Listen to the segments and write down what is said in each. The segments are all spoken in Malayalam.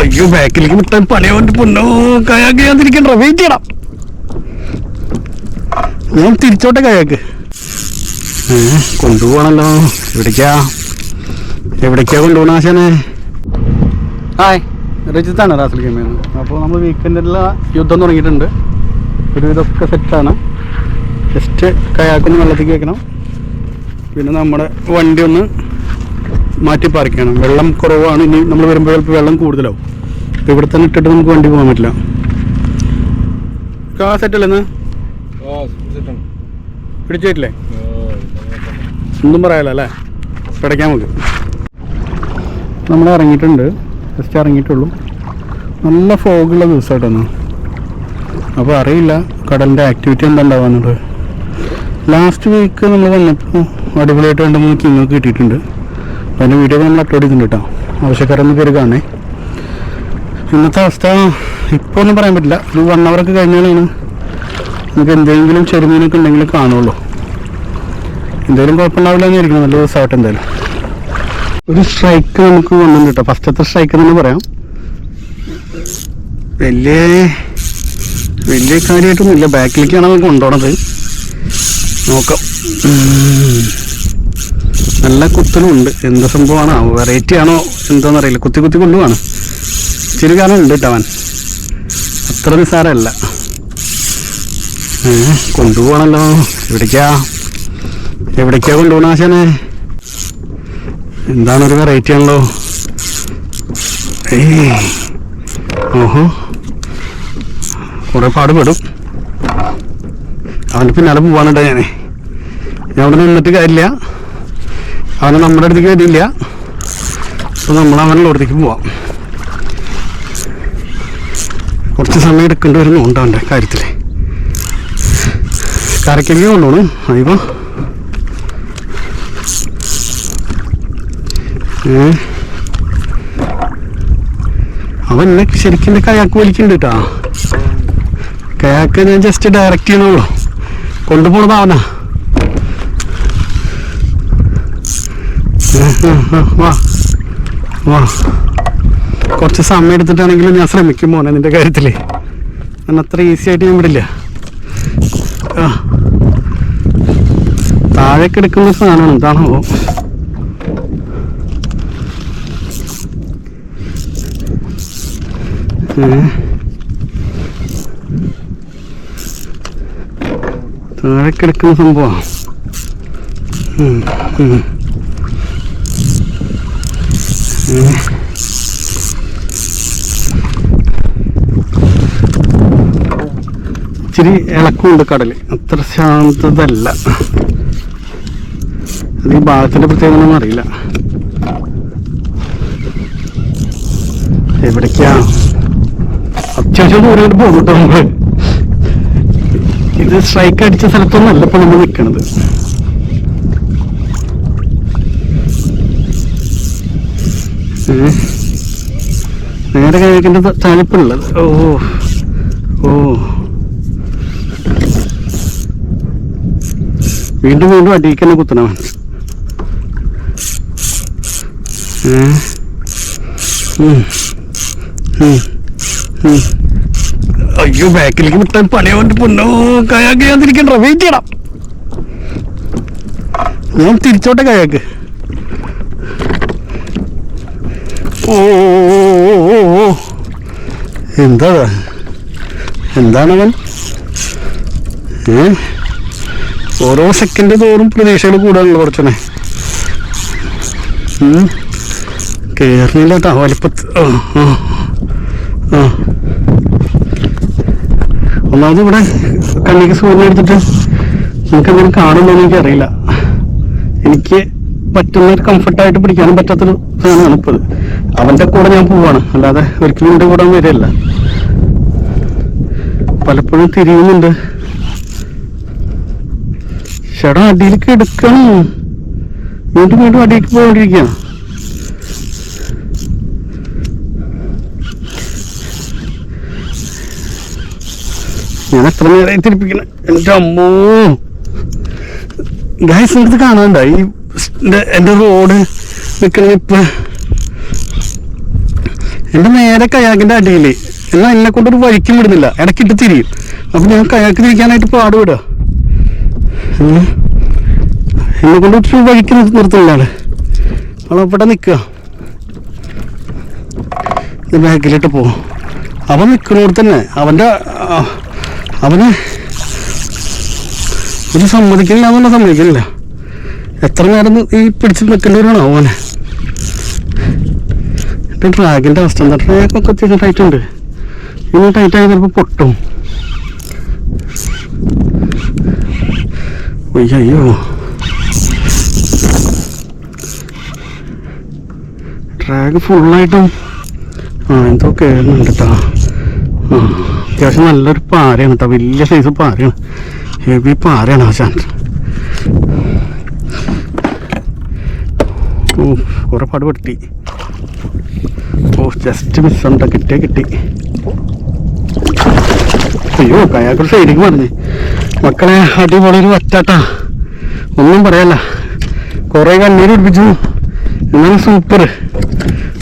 അയ്യോ ബാക്കിലേക്ക് വിട്ടാൻ പണിയോണ്ട് പൊന്നോ കയാക്ക് ഞാൻ തിരിക്കണ്ട വെയിറ്റ് ചെയ്യണം. ഞാൻ തിരിച്ചോട്ടെ കയാക്ക്. കൊണ്ടുപോകണല്ലോ എവിടേക്കാ? എവിടേക്കാ കൊണ്ടുപോകണ ആശാനെ? ഹായ് രജിത്താണ് റാസൽ ഗെയിമിൽ അപ്പോൾ നമ്മൾ വീക്കെൻഡിലുള്ള യുദ്ധം തുടങ്ങിയിട്ടുണ്ട്. ഒരു ഇതൊക്കെ സെറ്റാണ് ജസ്റ്റ് കയാക്കൊന്ന് വെള്ളത്തേക്ക് വെക്കണം. പിന്നെ നമ്മുടെ വണ്ടി ഒന്ന് മാറ്റി പാർക്ക് ചെയ്യണം. വെള്ളം കുറവാണ് ഇനി നമ്മൾ വരുമ്പോൾ ചിലപ്പോൾ വെള്ളം കൂടുതലാവും. ഇപ്പം ഇവിടെ തന്നെ ഇട്ടിട്ട് നമുക്ക് വണ്ടി പോകാൻ പറ്റില്ല. കാ സെറ്റല്ലേ ഇന്ന്? പിടിച്ചിട്ടില്ലേ ഒന്നും പറയാലോ അല്ലേ? പിടയ്ക്കാൻ നമുക്ക്. നമ്മൾ ഇറങ്ങിയിട്ടുണ്ട്. ജസ്റ്റ് ഇറങ്ങിയിട്ടുള്ളൂ. നല്ല ഫോഗുള്ള ദിവസമായിട്ടൊന്ന് അപ്പോൾ അറിയില്ല കടലിന്റെ ആക്ടിവിറ്റി എന്താ ഉണ്ടാവാന്നുള്ളത്. ലാസ്റ്റ് വീക്ക് നമ്മൾ വന്നപ്പോൾ അടിപൊളിയായിട്ട് രണ്ട് മൂന്ന് കിങ്ങൊക്കെ കിട്ടിയിട്ടുണ്ട്. അതിന്റെ വീഡിയോ നമ്മൾ അപ്ലോഡ് ചെയ്തിട്ടുണ്ട് കേട്ടോ ആവശ്യക്കാരൊന്ന് കയറി കാണേ ഇന്നത്തെ അവസ്ഥ ഇപ്പോൾ ഒന്നും പറയാൻ പറ്റില്ല. ഒരു വൺ അവറൊക്കെ കഴിഞ്ഞാലാണ് നമുക്ക് എന്തെങ്കിലും ചെറുമീനൊക്കെ ഉണ്ടെങ്കിൽ കാണുള്ളൂ. എന്തെങ്കിലും കുഴപ്പമുണ്ടാവില്ല എന്നായിരിക്കും നല്ല ദിവസമായിട്ട് എന്തായാലും. ഒരു സ്ട്രൈക്ക് നമുക്ക് കൊണ്ടുവന്നു കേട്ടോ ഫസ്റ്റത്തെ സ്ട്രൈക്ക് എന്ന് പറയാം. വലിയ വലിയ കാര്യമായിട്ടൊന്നുമില്ല. ബാക്കിലേക്കാണ് നമുക്ക് കൊണ്ടുപോണത്. നോക്കാം. ഉം. കുത്തലും ഉണ്ട്. എന്ത് സംഭവമാണോ? വെറൈറ്റി ആണോ എന്താണെന്നറിയില്ല കുത്തി കുത്തി കൊണ്ടുപോവാണ് ഇച്ചിരി കാലം ഉണ്ട് കേട്ടോ അവൻ. അത്ര നിസ്സാരമല്ല. കൊണ്ടുപോകണല്ലോ. എവിടേക്കാ? എവിടേക്കാ കൊണ്ടുപോകണ ആശാനെ? എന്താണ് ഒരു വെറൈറ്റി ആണല്ലോ ഓഹോ. കുറെ പാടുപെടും. അവന്റെ പിന്നാലെ പോവാനുണ്ടോ ഞാനേ. ഞാൻ അവിടെ നിന്നിട്ട് കാര്യമില്ല. അവനെ നമ്മുടെ അടുത്തേക്ക് വരില്ല അപ്പോൾ നമ്മൾ അവനുള്ള അടുത്തേക്ക് പോവാം. കുറച്ച് സമയം എടുക്കേണ്ടി വരുന്നുണ്ട് അവന്റെ കാര്യത്തിൽ കരക്കെങ്കിലും കൊണ്ടുപോകണം അതിപ്പോൾ അവൻ എന്നെ ശരിക്കും എന്റെ കയാക്ക് വലിക്കുന്നുണ്ട് കേട്ടോ. കയാക്ക് ഞാൻ ജസ്റ്റ് ഡയറക്റ്റ് ചെയ്യണുള്ളൂ. കൊണ്ടുപോണത് അവനാ ഏ, ഏ, ഏ, വാ വാ കുറച്ച് സമയം എടുത്തിട്ടാണെങ്കിലും ഞാൻ ശ്രമിക്കും മോനെ നിന്റെ കാര്യത്തിൽ ഞാൻ അത്ര ഈസി ആയിട്ട് ഞാൻ വിടില്ല. താഴേക്ക് എടുക്കുന്ന സാധനമാണ് എന്താണോ? താഴേക്ക് എടുക്കുന്ന സംഭവമാണ് ഇച്ചിരി ഇളക്കമുണ്ട് കടൽ. അത്ര ശാന്തതല്ല. അത് ഈ ഭാഗത്തിന്റെ പ്രത്യേകത ഒന്നും അറിയില്ല. എവിടേക്കാ? അത്യാവശ്യം ദൂരം പോകും നമ്മൾ. ഇത് സ്ട്രൈക്ക് അടിച്ച സ്ഥലത്തൊന്നല്ല ഇപ്പൊ നമ്മൾ നിൽക്കണത് നേരെ കഴിക്കേണ്ട തണുപ്പുള്ളത് ഓ ഓ. വീണ്ടും വീണ്ടും അടിയിക്കുന്ന കുത്തണവൻ. അയ്യോ ബാക്കിലേക്ക് വിട്ടാൻ പണിയോണ്ട് പൊന്നോ. കയാക്ക് ഞാൻ തിരിക്കണ്ട വെയിറ്റ് ചെയ്യണം. ഞാൻ തിരിച്ചോട്ടെ കയാക്ക്. ഓ. എന്താ എന്താണവൻ? ഏ? ഓരോ സെക്കൻഡ് തോറും പ്രതീക്ഷകൾ കൂടാനുള്ള കുറച്ചനെ കേരളില്ല കേട്ടോ വലിപ്പത്ത്. ഒന്നാമത് ഇവിടെ കണ്ണിക്ക് സൂര്യനെടുത്തിട്ട് നമുക്ക് എന്തെങ്കിലും കാണുന്നോ എനിക്കറിയില്ല. എനിക്ക് പറ്റുന്ന ഒരു കംഫർട്ടായിട്ട് പിടിക്കാനും പറ്റാത്തൊരു സാധനമാണ് ഇപ്പോൾ അവന്റെ കൂടെ ഞാൻ പോവാണ്. അല്ലാതെ ഒരിക്കലും എന്റെ കൂടെ വരില്ല. പലപ്പോഴും തിരിയുന്നുണ്ട്. ചേട്ടാ അടിയിലേക്ക് എടുക്കണം വീണ്ടും വീണ്ടും അടിയിലേക്ക് പോയിക്കൊണ്ടിരിക്കുകയാണ്. ഞാൻ എത്ര നേരമായി തിരിപ്പിക്കണം? എന്റെ അമ്മോ. ഗൈസ് നിങ്ങൾക്ക് കാണാണ്ട ഈ എന്റെ- റോഡ് നിൽക്കണ ഇപ്പ എന്റെ നേരെ കയാക്കിന്റെ അടിയിൽ എന്നാൽ എന്നെ കൊണ്ടൊരു വഴിക്കും വിടുന്നില്ല. ഇടയ്ക്കിട്ട് തിരിയും. അപ്പം ഞാൻ കയാക്ക് തിരിക്കാനായിട്ട് പാടുവിടുക ഉം. എന്നെ കൊണ്ട് ഒരു വഴിക്ക് നിർ- നിർത്തുന്നില്ല ആൾ നിൽക്കുക ബാക്കിലിട്ട് പോകും അവൻ നിൽക്കുന്നോട് തന്നെ. അവന്റെ അവനെ അവന് ഒരു സമ്മതിക്കില്ല എന്നുള്ള സമ്മതിക്കില്ല. എത്ര നേരം ഈ പിടിച്ച് നിൽക്കേണ്ടവരാണോ അവനെ ഡ്രാഗിന്റെ അവസ്ഥ എന്താ? ഡ്രാഗൊക്കെ അത്യാവശ്യം ടൈറ്റ് ഉണ്ട്. ഇനി ടൈറ്റ് ആയി ചിലപ്പോൾ പൊട്ടും. അയ്യോ. ഡ്രാഗ് ഫുള്ളായിട്ടും ആ എന്തോ കേറുന്നുണ്ട് കേട്ടോ അത്യാവശ്യം നല്ലൊരു പാരയാണ് കേട്ടോ വലിയ സൈസ് പാരയാണ്. ഹെവി പാരയാണ് ആശാൻ ഓ പാട് പെട്ടി ഓ ജസ്റ്റ് മിസ്സുണ്ട് കിട്ടിയ കിട്ടി. അയ്യോ കയാക്കൊരു സൈഡിക്ക് പറഞ്ഞു മക്കളെ അടിപൊളി ഒരു വറ്റാട്ടാ. ഒന്നും പറയല്ല. കുറെ കണ്ണീര് പിടിപ്പിച്ചു. എന്നാലും സൂപ്പർ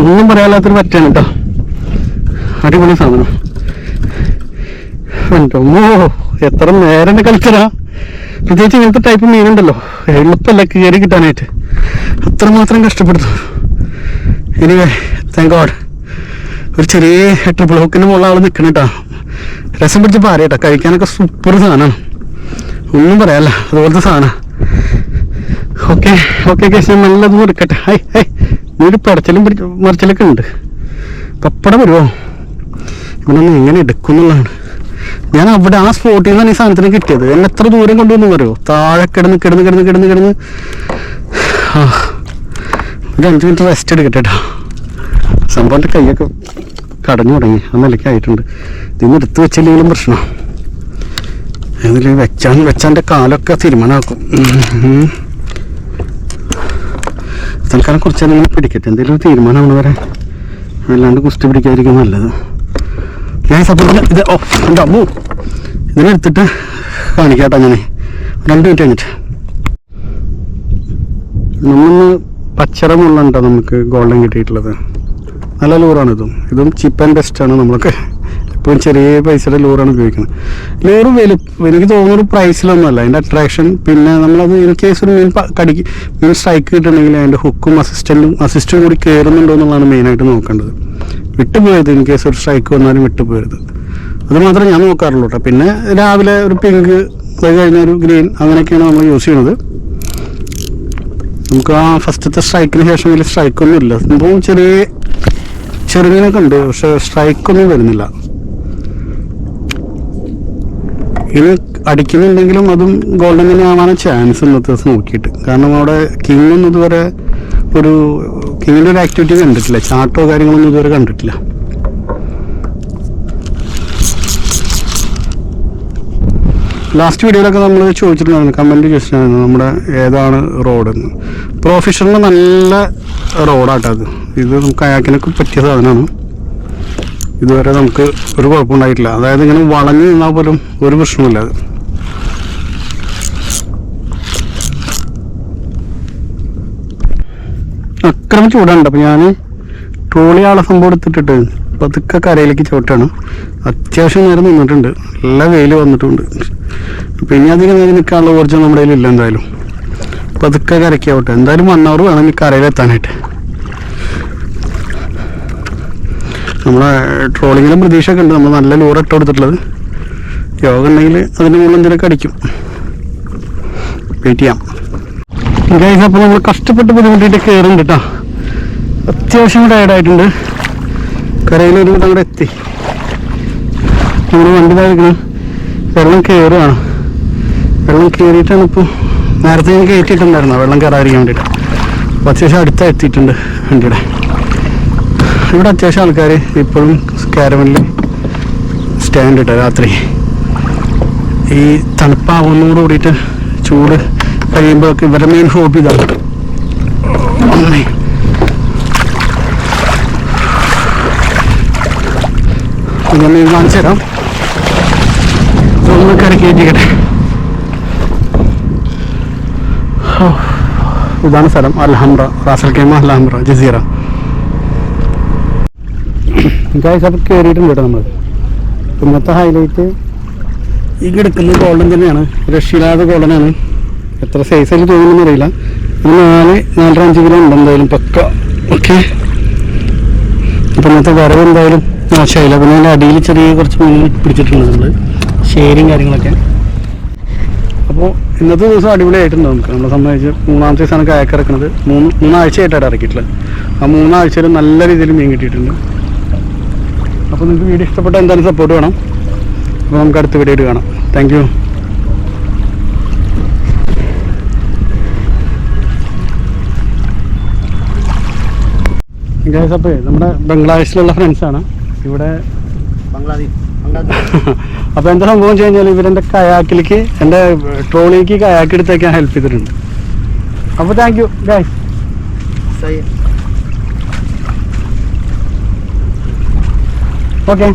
ഒന്നും പറയാല്ലാത്തൊരു വറ്റാണ് കേട്ടോ അടിപൊളി സാധനം. എന്റെ എത്ര നേരം കളിച്ചതാ പ്രത്യേകിച്ച് ഇങ്ങനത്തെ ടൈപ്പ് മീനുണ്ടല്ലോ എളുപ്പമല്ല കയറി കിട്ടാനായിട്ട്. അത്രമാത്രം കഷ്ടപ്പെടുന്നു. എനിവേ താങ്ക് ഗോഡ് ഒരു ചെറിയ ട്രിപ്പിൾ ഹോക്കിന് മുകളിൽ ആൾ നിൽക്കണം കേട്ടോ രസം പിടിച്ച് പാരേട്ടാ കഴിക്കാനൊക്കെ സൂപ്പർ സാധനമാണ് ഒന്നും പറയാല്ല അതുപോലത്തെ സാധനം. ഓക്കെ ഓക്കെ കേസ് നല്ലത് എടുക്കട്ടെ. Hi hi. ഒരു പടച്ചിലും പിടിച്ച് മറിച്ചലൊക്കെ ഉണ്ട്. പപ്പടം വരുമോ ഇവനൊന്ന് എങ്ങനെ എടുക്കും എന്നുള്ളതാണ് ഞാൻ അവിടെ ആ സ്പോട്ടിൽ നിന്നാണ് ഈ സാധനത്തിന് കിട്ടിയത്. എന്നെ എത്ര ദൂരം കൊണ്ടുവന്നു പറയുമോ താഴെ കിടന്ന് കിടന്ന് കിടന്ന് കിടന്ന് കിടന്ന്. ഒരു അഞ്ച് മിനിറ്റ് റെസ്റ്റ് എടുക്കട്ടെ കേട്ടോ സംഭവം എന്റെ കൈയൊക്കെ കടഞ്ഞു തുടങ്ങി. ആ നിലയ്ക്ക് ആയിട്ടുണ്ട്. ഇതിന്ന് എടുത്ത് വെച്ചില്ലെങ്കിലും പ്രശ്നം. അതിൽ വെച്ചാൽ വെച്ചാന്റെ കാലൊക്കെ തീരുമാനമാക്കും. തൽക്കാലം കുറച്ച് നേരം പിടിക്കട്ടെ. എന്തെങ്കിലും തീരുമാനമാണ് വരെ. അല്ലാണ്ട് കുസ്തി പിടിക്കാതിരിക്കും നല്ലത്. ഞാൻ സപ്പോർട്ട് ഇത് ഓ എന്റെ അമ്മു ഇതിനെടുത്തിട്ട് കാണിക്കാട്ടോ ഞാൻ രണ്ട് മിനിറ്റ് കഴിഞ്ഞിട്ട്. നമ്മന്ന് പച്ചറ മുള്ളുണ്ടോ നമുക്ക് ഗോൾഡൻ കിട്ടിയിട്ടുള്ളത്. നല്ല ലൂറാണ് ഇതും. ഇതും ചിപ്പ് ആൻഡ് ബെസ്റ്റ് ആണ് നമ്മളൊക്കെ. എപ്പോഴും ചെറിയ പൈസയുടെ ലൂറാണ് ഉപയോഗിക്കുന്നത്. ലൂറ് വലു എനിക്ക് തോന്നുന്നൊരു പ്രൈസിലൊന്നുമല്ല അതിന്റെ അട്രാക്ഷൻ പിന്നെ നമ്മളത് ഇൻ കേസ് ഒരു മീൻ കടിക്ക് മീൻ സ്ട്രൈക്ക് കിട്ടണമെങ്കിൽ അതിന്റെ ഹുക്കും അസിസ്റ്റന്റും അസിസ്റ്റും കൂടി കയറുന്നുണ്ടോ എന്നുള്ളതാണ് മെയിനായിട്ട് നോക്കേണ്ടത്. വിട്ടുപോയത് ഇൻ കേസ് ഒരു സ്ട്രൈക്ക് വന്നാലും വിട്ടുപോയത്. അത് മാത്രമേ ഞാൻ നോക്കാറുള്ളൂ കേട്ടോ. പിന്നെ രാവിലെ ഒരു പിങ്ക് അത് കഴിഞ്ഞ ഒരു ഗ്രീൻ അങ്ങനെയൊക്കെയാണ് നമ്മൾ യൂസ് ചെയ്യുന്നത് നമുക്ക് ആ ഫസ്റ്റത്തെ സ്ട്രൈക്കിന് ശേഷം വലിയ സ്ട്രൈക്കൊന്നും ഇല്ല. സംഭവം ചെറിയ ചെറുങ്ങനൊക്കെ ഉണ്ട് പക്ഷെ സ്ട്രൈക്കൊന്നും വരുന്നില്ല. ഇനി അടിക്കുന്നുണ്ടെങ്കിലും അതും ഗോൾഡൻ തന്നെ ആവാനാണ് ചാൻസ് ഇന്നത്തെ ദിവസം നോക്കിയിട്ട്. കാരണം അവിടെ കിങ് ഒന്നും ഇതുവരെ ഒരു കിങ്ങിന്റെ ഒരു ആക്ടിവിറ്റി കണ്ടിട്ടില്ല. ചാട്ടോ കാര്യങ്ങളൊന്നും ഇതുവരെ കണ്ടിട്ടില്ല. ലാസ്റ്റ് വീഡിയോയിലൊക്കെ നമ്മൾ ചോദിച്ചിട്ടുണ്ടായിരുന്നു. കമന്റ് ചോദിച്ചിട്ടുണ്ടായിരുന്നു നമ്മുടെ ഏതാണ് റോഡെന്ന് പ്രൊഫഷണൽ നല്ല റോഡാട്ടോ അത്. ഇത് നമുക്ക് അയാക്കിനൊക്കെ പറ്റിയ സാധനമാണ്. ഇതുവരെ നമുക്ക് ഒരു കുഴപ്പമുണ്ടായിട്ടില്ല. അതായത് ഇങ്ങനെ വളഞ്ഞു നിന്നാൽ പോലും ഒരു പ്രശ്നമില്ല അത്. അക്രമം ചൂടുണ്ട് അപ്പോൾ ഞാൻ ട്രോളി ആളെ സംഭവം എടുത്തിട്ടിട്ട് പതുക്കെ കരയിലേക്ക് ചവിട്ടാണ്. അത്യാവശ്യം നേരം നിന്നിട്ടുണ്ട്. നല്ല വെയിൽ വന്നിട്ടുണ്ട്. അപ്പം ഇനി അധികം നേരം നിൽക്കാനുള്ള ഊർജം നമ്മുടെ കയ്യിലില്ല എന്തായാലും. പതുക്കെ കരയ്ക്ക് ആവട്ടെ എന്തായാലും വൺ വേണം ഈ കരയിലെത്താനായിട്ട് നമ്മളെ ട്രോളിങ്ങിലും പ്രതീക്ഷയൊക്കെ ഉണ്ട്. നമ്മൾ നല്ല ലൂർ ഇട്ട് കൊടുത്തിട്ടുള്ളത്. യോഗ ഉണ്ടെങ്കിൽ അതിന്റെ മുകളിൽ എന്തെങ്കിലുമൊക്കെ അടിക്കും. വെയിറ്റ് ചെയ്യാം. ഗൈസ് അപ്പോൾ നമ്മൾ കഷ്ടപ്പെട്ട് ബുദ്ധിമുട്ടിയിട്ട് കയറുന്നുണ്ട് കേട്ടോ അത്യാവശ്യം ടയർഡായിട്ടുണ്ട് കരയിൽ ഒരു അങ്ങോട്ട് എത്തി. നമ്മൾ വണ്ടി താഴ്ക്കണം വെള്ളം കയറുകയാണ് വെള്ളം കയറിയിട്ടാണ് ഇപ്പോൾ നേരത്തെ ഞാൻ കയറ്റിയിട്ടുണ്ടായിരുന്നു വെള്ളം കയറാതിരിക്കാൻ വേണ്ടിയിട്ട് അപ്പോൾ അത്യാവശ്യം അടുത്താ എത്തിയിട്ടുണ്ട് വണ്ടിയുടെ. ഇവിടെ അത്യാവശ്യം ആൾക്കാർ ഇപ്പോഴും കാരവനിൽ സ്റ്റാൻഡ് ഇട്ടോ രാത്രി. ഈ തണുപ്പാവുന്നതോട് കൂടിയിട്ട് ചൂട് കഴിയുമ്പോഴൊക്കെ ഇവരുടെ മെയിൻ ഹോബി ഇതാണ്. ഇതൊന്ന് കാണിച്ചു തരാം. ഒന്ന് കരക്കേറ്റിക്കട്ടെ. ഇതാണ് സ്ഥലം. Al Hamra. Ras al Khaimah Al Hamra Jazeera. Guys അപ്പോൾ കയറിയിട്ടുണ്ട് കേട്ടോ നമ്മൾ ഇന്നത്തെ ഹൈലൈറ്റ് ഈ കിടക്കുന്ന ഗോൾഡൻ തന്നെയാണ്. രക്ഷയില്ലാതെ ഗോൾഡനാണ്. എത്ര സൈസായിട്ട് തോന്നുന്നു അറിയില്ല. നാല് നാലര അഞ്ച് കിലോ ഉണ്ട് എന്തായാലും പക്ക. ഓക്കെ അപ്പം ഇന്നത്തെ വരവ് എന്തായാലും നാശമായില്ല പിന്നെ അതിന്റെ അടിയിൽ ചെറിയ കുറച്ച് മീൻ പിടിച്ചിട്ടുണ്ട് നമ്മൾ ഷെയറിങ് കാര്യങ്ങളൊക്കെ. അപ്പോൾ ഇന്നത്തെ ദിവസം അടിപൊളിയായിട്ടുണ്ട് നമുക്ക്. നമ്മളെ സംബന്ധിച്ച് മൂന്നാമത്തെ ദിവസമാണ് കയക്ക് ഇറക്കുന്നത്. മൂന്ന് മൂന്നാഴ്ചയായിട്ടാണ് ഇറക്കിയിട്ടുള്ളത്. ആ മൂന്നാഴ്ചയിൽ നല്ല രീതിയിൽ മീൻ കിട്ടിയിട്ടുണ്ട്. അപ്പോൾ നിങ്ങൾക്ക് വീഡിയോ ഇഷ്ടപ്പെട്ട എന്തായാലും സപ്പോർട്ട് വേണം. അപ്പോൾ നമുക്ക് അടുത്ത വീഡിയോ കാണാം. താങ്ക് ഗൈസ് അപ്പോൾ നമ്മുടെ ബംഗ്ലാദേശിലുള്ള ഫ്രണ്ട്സാണ് ഇവിടെ ബംഗ്ലാദേശ് അപ്പോൾ എന്താ സംഭവം വെച്ച് കഴിഞ്ഞാൽ ഇവരെന്റെ കയാക്കിലേക്ക് എന്റെ ട്രോളിലേക്ക് കയാക്ക് എടുത്തേക്കാൻ ഹെൽപ്പ് ചെയ്തിട്ടുണ്ട്. അപ്പോൾ താങ്ക് യു ഗൈസ് ഓക്കെ